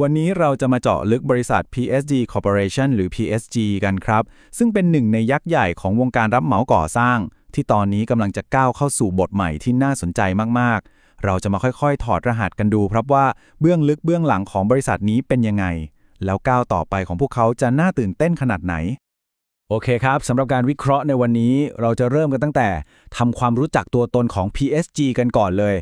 วันนี้เราจะมาเจาะลึกบริษัท PSG Corporation หรือ PSG กันครับ ซึ่งเป็นหนึ่งในยักษ์ใหญ่ของวงการรับเหมาก่อสร้าง ที่ตอนนี้กำลังจะก้าวเข้าสู่บทใหม่ที่น่าสนใจมาก ๆ เราจะมาค่อย ๆ ถอดรหัสกันดูครับว่าเบื้องลึกเบื้องหลังของบริษัทนี้เป็นยังไง แล้วก้าวต่อไปของพวกเขาจะน่าตื่นเต้นขนาดไหน โอเคครับสำหรับการวิเคราะห์ในวันนี้เราจะเริ่มกันตั้งแต่ทำความรู้จักตัวตนของ PSG กันก่อนเลย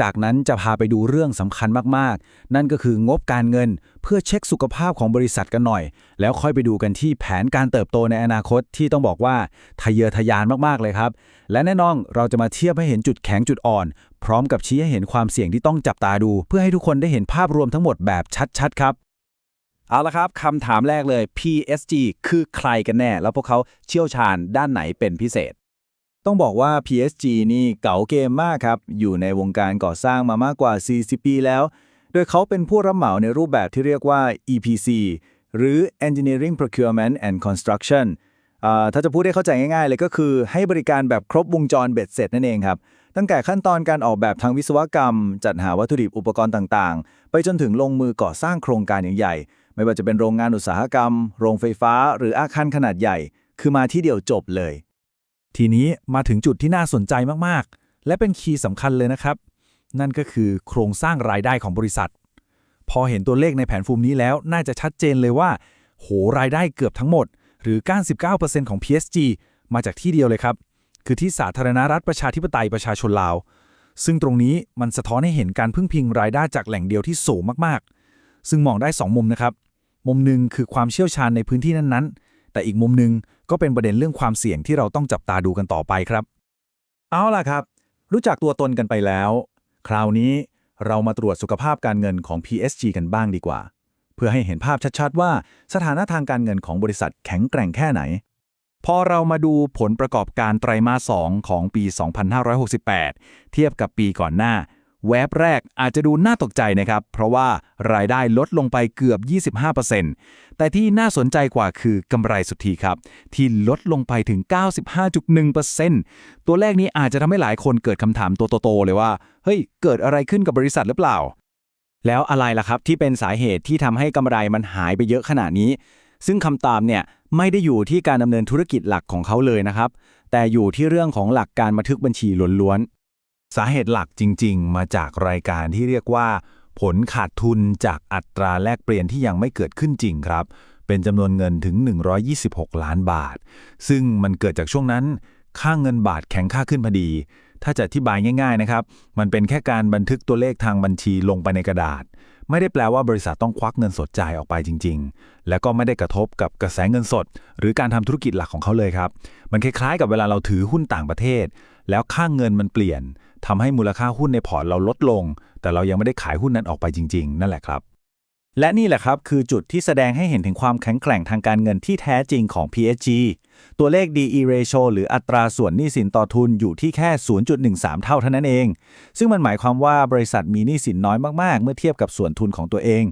จากนั้นจะพาไปดูเรื่องสำคัญมากๆ นั่นก็คืองบการเงินเพื่อเช็คสุขภาพของบริษัทกันหน่อย แล้วค่อยไปดูกันที่แผนการเติบโตในอนาคตที่ต้องบอกว่าทะเยอทะยานมากๆเลยครับ และแน่นอนเราจะมาเทียบให้เห็นจุดแข็งจุดอ่อน พร้อมกับชี้ให้เห็นความเสี่ยงที่ต้องจับตาดู เพื่อให้ทุกคนได้เห็นภาพรวมทั้งหมดแบบชัดๆครับ เอาละครับคำถามแรกเลย PSG คือใครกันแน่ แล้วพวกเขาเชี่ยวชาญด้านไหนเป็นพิเศษ ต้องบอกว่า PSG นี่เก๋าเกมมากครับ อยู่ในวงการก่อสร้างมามากกว่า 40 ปีแล้ว โดยเขาเป็นผู้รับเหมาในรูปแบบที่เรียกว่า EPC หรือ Engineering Procurement and Construction อ่าถ้าจะพูดให้เข้าใจง่ายๆเลยก็คือให้บริการแบบครบวงจรเบ็ดเสร็จนั่นเองครับ ตั้งแต่ขั้นตอนการออกแบบทางวิศวกรรม จัดหาวัตถุดิบอุปกรณ์ต่างๆ ไปจนถึงลงมือก่อสร้างโครงการใหญ่ๆ ไม่ว่าจะเป็นโรงงานอุตสาหกรรม โรงไฟฟ้า หรืออาคารขนาดใหญ่ คือมาที่เดียวจบเลย ทีนี้มาถึงจุดที่น่าสนใจมากๆ และเป็นคีย์สำคัญเลยนะครับ นั่นก็คือโครงสร้างรายได้ของบริษัท พอเห็นตัวเลขในแผนฟูมนี้แล้ว น่าจะชัดเจนเลยว่า โหรายได้เกือบทั้งหมด หรือ 99%ของ PSG มาจากที่เดียวเลยครับ คือที่สาธารณรัฐประชาธิปไตยประชาชนลาว ซึ่งตรงนี้มันสะท้อนให้เห็นการพึ่งพิงรายได้จากแหล่งเดียวที่สูงมากๆ ซึ่งมองได้ 2 มุมนะครับ มุมหนึ่งคือความเชี่ยวชาญในพื้นที่นั้นๆ แต่อีกมุมหนึ่งก็เป็นประเด็นเรื่องความเสี่ยงที่เราต้องจับตาดูกันต่อไปครับ เอาล่ะครับ รู้จักตัวตนกันไปแล้ว คราวนี้เรามาตรวจสุขภาพการเงินของ PSG กันบ้างดีกว่า เพื่อให้เห็นภาพชัดๆ ว่าสถานะทางการเงินของบริษัทแข็งแกร่งแค่ไหน พอเรามาดูผลประกอบการไตรมาส 2 ของปี 2568 เทียบกับปีก่อนหน้า แวบแรกอาจจะดูน่าตกใจนะครับ เพราะว่ารายได้ลดลงไปเกือบ 25%แต่ที่น่าสนใจกว่าคือกำไรสุทธิครับ ที่ลดลงไปถึง 95.1%ตัวเลขนี้อาจจะทำให้หลายคนเกิดคำถามตัวโตๆเลยว่า เฮ้ย เกิดอะไรขึ้นกับบริษัทหรือเปล่า แล้วอะไรล่ะครับที่เป็นสาเหตุที่ทำให้กำไรมันหายไปเยอะขนาดนี้ ซึ่งคำตามเนี่ยไม่ได้อยู่ที่การดำเนินธุรกิจหลักของเขาเลยนะครับ แต่อยู่ที่เรื่องของหลักการบันทึกบัญชีล้วนๆ สาเหตุหลักจริง ๆ มาจากรายการที่เรียกว่า ผลขาดทุนจากอัตราแลกเปลี่ยนที่ยังไม่เกิดขึ้นจริงครับ เป็นจำนวนเงินถึง 126 ล้านบาท ซึ่งมันเกิดจากช่วงนั้น ค่าเงินบาทแข็งค่าขึ้นพอดี ถ้าจะอธิบายง่าย ๆ นะครับ มันเป็นแค่การบันทึกตัวเลขทางบัญชีลงไปในกระดาษ ไม่ได้แปลว่าบริษัทต้องควักเงินสดจ่ายออกไปจริง ๆ และก็ไม่ได้กระทบกับกระแสเงินสด หรือการทำธุรกิจหลักของเขาเลยครับ มันคล้ายๆ กับเวลาเราถือหุ้นต่างประเทศ แล้วค่าเงินมันเปลี่ยน ทำให้มูลค่าหุ้นในพอร์ตเราลดลง แต่เรายังไม่ได้ขายหุ้นนั้นออกไปจริง ๆ นั่นแหละครับ และนี่แหละครับคือจุดที่แสดงให้เห็นถึงความแข็งแกร่งทางการเงินที่แท้จริงของ PSG ตัวเลข DE ratio หรืออัตราส่วนหนี้สินต่อทุนอยู่ที่แค่ 0.13 เท่าเท่านั้นเอง ซึ่งมันหมายความว่าบริษัทมีหนี้สินน้อยมากๆ เมื่อเทียบกับส่วนทุนของตัวเอง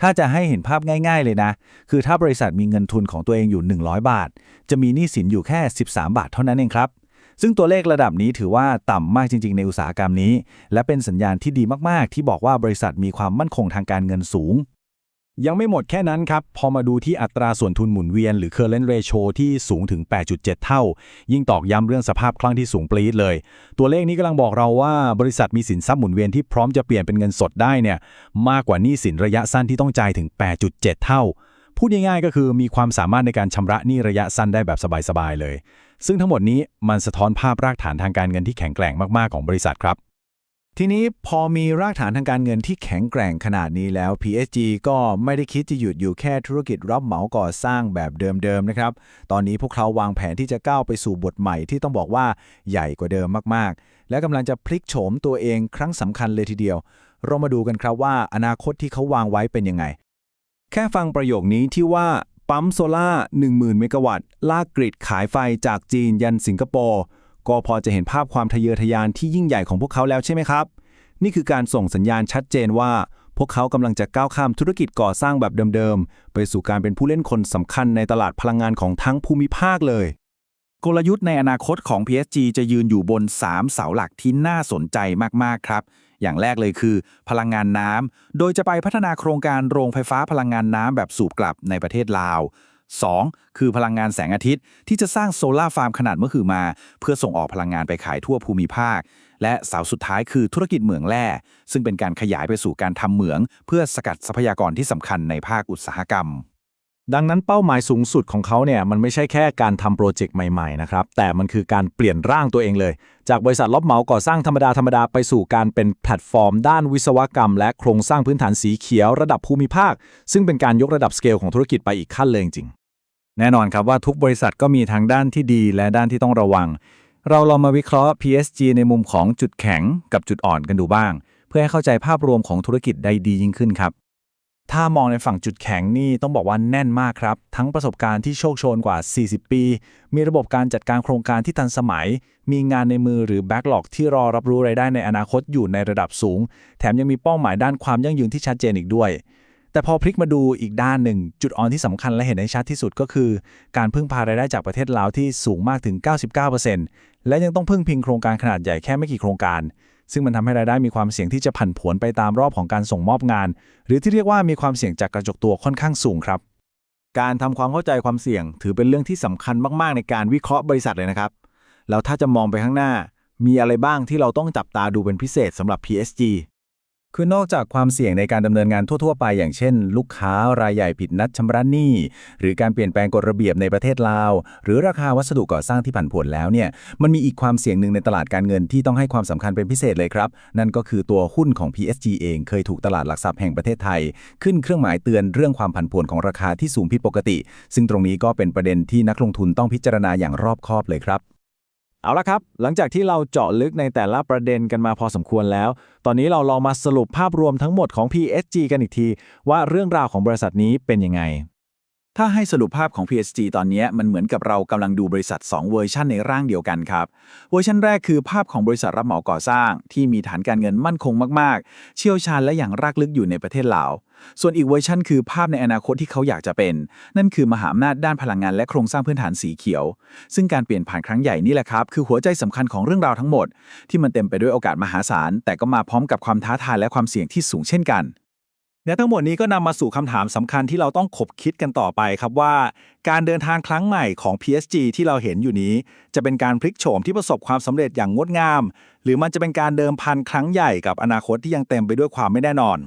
ถ้าจะให้เห็นภาพง่าย ๆ เลยนะ คือถ้าบริษัทมีเงินทุนของตัวเองอยู่ 100 บาท จะมีหนี้สินอยู่แค่ 13 บาทเท่านั้นเองครับ ซึ่งตัวเลขระดับนี้ถือว่าต่ำมากจริง ๆ ในอุตสาหกรรมนี้ และเป็นสัญญาณที่ดีมาก ๆ ที่บอกว่าบริษัทมีความมั่นคงทางการเงินสูง ยังไม่หมดแค่นั้นครับ พอมาดูที่อัตราส่วนทุนหมุนเวียนหรือ current ratio ที่สูงถึง 8.7 เท่า ยิ่งตอกย้ำเรื่องสภาพคล่องที่สูงปรี๊ดเลย ตัวเลขนี้กำลังบอกเราว่าบริษัทมีสินทรัพย์หมุนเวียนที่พร้อมจะเปลี่ยนเป็นเงินสดได้เนี่ยมากกว่าหนี้สินระยะสั้นที่ต้องจ่ายถึง 8.7 เท่า พูดง่ายๆก็คือมีความสามารถในการชำระหนี้ระยะสั้นได้แบบสบายๆเลย ซึ่งทั้งหมดนี้มันสะท้อนภาพรากฐานทางการเงินที่แข็งแกร่งมากๆของบริษัทครับ ทีนี้พอมีรากฐานทางการเงินที่แข็งแกร่งขนาดนี้แล้ว PSG ก็ไม่ได้คิดจะหยุดอยู่แค่ธุรกิจรับเหมาก่อสร้างแบบเดิมๆนะครับ ตอนนี้พวกเขาวางแผนที่จะก้าวไปสู่บทใหม่ที่ต้องบอกว่าใหญ่กว่าเดิมมากๆ และกำลังจะพลิกโฉมตัวเองครั้งสำคัญเลยทีเดียว เรามาดูกันครับว่าอนาคตที่เขาวางไว้เป็นยังไง แค่ฟังประโยคนี้ที่ว่า ปั๊มโซล่า10,000 เมกะวัตต์ ลากกริดขายไฟจากจีนยันสิงคโปร์ ก็พอจะเห็นภาพความทะเยอทะยานที่ยิ่งใหญ่ของพวกเขาแล้วใช่ไหมครับ นี่คือการส่งสัญญาณชัดเจนว่า พวกเขากำลังจะก้าวข้ามธุรกิจก่อสร้างแบบเดิมๆ ไปสู่การเป็นผู้เล่นคนสำคัญในตลาดพลังงานของทั้งภูมิภาคเลย กลยุทธ์ในอนาคตของ PSG จะยืนอยู่บน 3 เสาหลักที่น่าสนใจมากๆครับ อย่างแรกเลยคือ พลังงานน้ำโดยจะไปพัฒนาโครงการโรงไฟฟ้าพลังงานน้ำแบบสูบกลับในประเทศลาว 2. คือพลังงานแสงอาทิตย์ที่จะสร้างโซลาร์ฟาร์มขนาดเมื่อคือมา เพื่อส่งออกพลังงานไปขายทั่วภูมิภาค และเสาสุดท้ายคือธุรกิจเหมืองแร่ ซึ่งเป็นการขยายไปสู่การทำเหมือง เพื่อสกัดทรัพยากรที่สำคัญในภาคอุตสาหกรรม ดังนั้นเป้าหมายสูงสุดของเขาเนี่ยมันไม่ใช่แค่การทำโปรเจกต์ใหม่ๆนะครับแต่มันคือการเปลี่ยนร่างตัวเองเลย จากบริษัทรับเหมาก่อสร้างธรรมดาธรรมดาไปสู่การเป็นแพลตฟอร์ม ด้านวิศวกรรม และโครงสร้างพื้นฐานสีเขียวระดับภูมิภาค ซึ่งเป็นการยกระดับสเกลของธุรกิจไปอีกขั้นเลยจริงแน่นอนครับว่าทุกบริษัทก็มีทั้งด้านที่ดีและด้านที่ต้องระวัง เราลองมาวิเคราะห์ PSG ในมุมของจุดแข็งกับจุดอ่อนกันดูบ้าง เพื่อให้เข้าใจภาพรวมของธุรกิจได้ดียิ่งขึ้นครับ ถ้ามองในฝั่งจุดแข็งนี่ต้องบอกว่าแน่นมากครับ ทั้งประสบการณ์ที่โชคโชนกว่า 40 ปี มีระบบการจัดการโครงการที่ทันสมัย มีงานในมือหรือแบ็กหลอกที่รอรับรู้รายได้ในอนาคตอยู่ในระดับสูง แถมยังมีเป้าหมายด้านความยั่งยืนที่ชัดเจนอีกด้วย แต่พอพลิกมาดูอีกด้านหนึ่ง จุดอ่อนที่สำคัญและเห็นได้ชัดที่สุดก็คือ การพึ่งพารายได้จากประเทศลาวที่สูงมากถึง 99%และยังต้องพึ่งพิงโครงการขนาดใหญ่แค่ไม่กี่โครงการ ซึ่งมันทำให้รายได้มีความเสี่ยงที่จะผันผวนไปตามรอบของการส่งมอบงาน หรือที่เรียกว่ามีความเสี่ยงจากกระจกตัวค่อนข้างสูงครับ การทำความเข้าใจความเสี่ยง ถือเป็นเรื่องที่สำคัญมากๆ ในการวิเคราะห์บริษัทเลยนะครับ แล้วถ้าจะมองไปข้างหน้า มีอะไรบ้างที่เราต้องจับตาดูเป็นพิเศษสำหรับ PSG คือนอกจากความเสี่ยงในการดำเนินงานทั่ว ๆ ไป อย่างเช่น ลูกค้ารายใหญ่ผิดนัดชำระหนี้ หรือการเปลี่ยนแปลงกฎระเบียบในประเทศลาว หรือราคาวัสดุก่อสร้างที่ผันผวนแล้วเนี่ยมันมีอีกความเสี่ยงหนึ่งในตลาดการเงินที่ต้องให้ความสำคัญเป็นพิเศษเลยครับ นั่นก็คือตัวหุ้นของ PSG เองเคยถูกตลาดหลักทรัพย์แห่งประเทศไทย ขึ้นเครื่องหมายเตือนเรื่องความผันผวนของราคาที่สูงผิดปกติ ซึ่งตรงนี้ก็เป็นประเด็นที่นักลงทุนต้องพิจารณาอย่างรอบคอบเลยครับ เอาละครับ หลังจากที่เราเจาะลึกในแต่ละประเด็นกันมาพอสมควรแล้ว ตอนนี้เราลองมาสรุปภาพรวมทั้งหมดของ PSG กันอีกที ว่าเรื่องราวของบริษัทนี้เป็นยังไง ถ้าให้สรุปภาพของ PSG ตอนนี้มันเหมือนกับเรากำลังดูบริษัท 2 เวอร์ชันในร่างเดียวกันครับ เวอร์ชันแรกคือภาพของบริษัทรับเหมาก่อสร้าง ที่มีฐานการเงินมั่นคงมาก ๆ เชี่ยวชาญและอย่างรากลึกอยู่ในประเทศลาว ส่วนอีกเวอร์ชันคือภาพในอนาคตที่เขาอยากจะเป็น นั่นคือมหาอำนาจด้านพลังงานและโครงสร้างพื้นฐานสีเขียว ซึ่งการเปลี่ยนผ่านครั้งใหญ่นี่แหละครับ คือหัวใจสำคัญของเรื่องราวทั้งหมด ที่มันเต็มไปด้วยโอกาสมหาศาล แต่ก็มาพร้อมกับความท้าทายและความเสี่ยงที่สูงเช่นกันและทั้งหมดนี้ก็นำมาสู่คำถามสำคัญที่เราต้องขบคิดกันต่อไปครับว่า การเดินทางครั้งใหม่ของ PSG ที่เราเห็นอยู่นี้ จะเป็นการพลิกโฉมที่ประสบความสำเร็จอย่างงดงาม หรือมันจะเป็นการเดิมพันครั้งใหญ่กับอนาคตที่ยังเต็มไปด้วยความไม่แน่นอน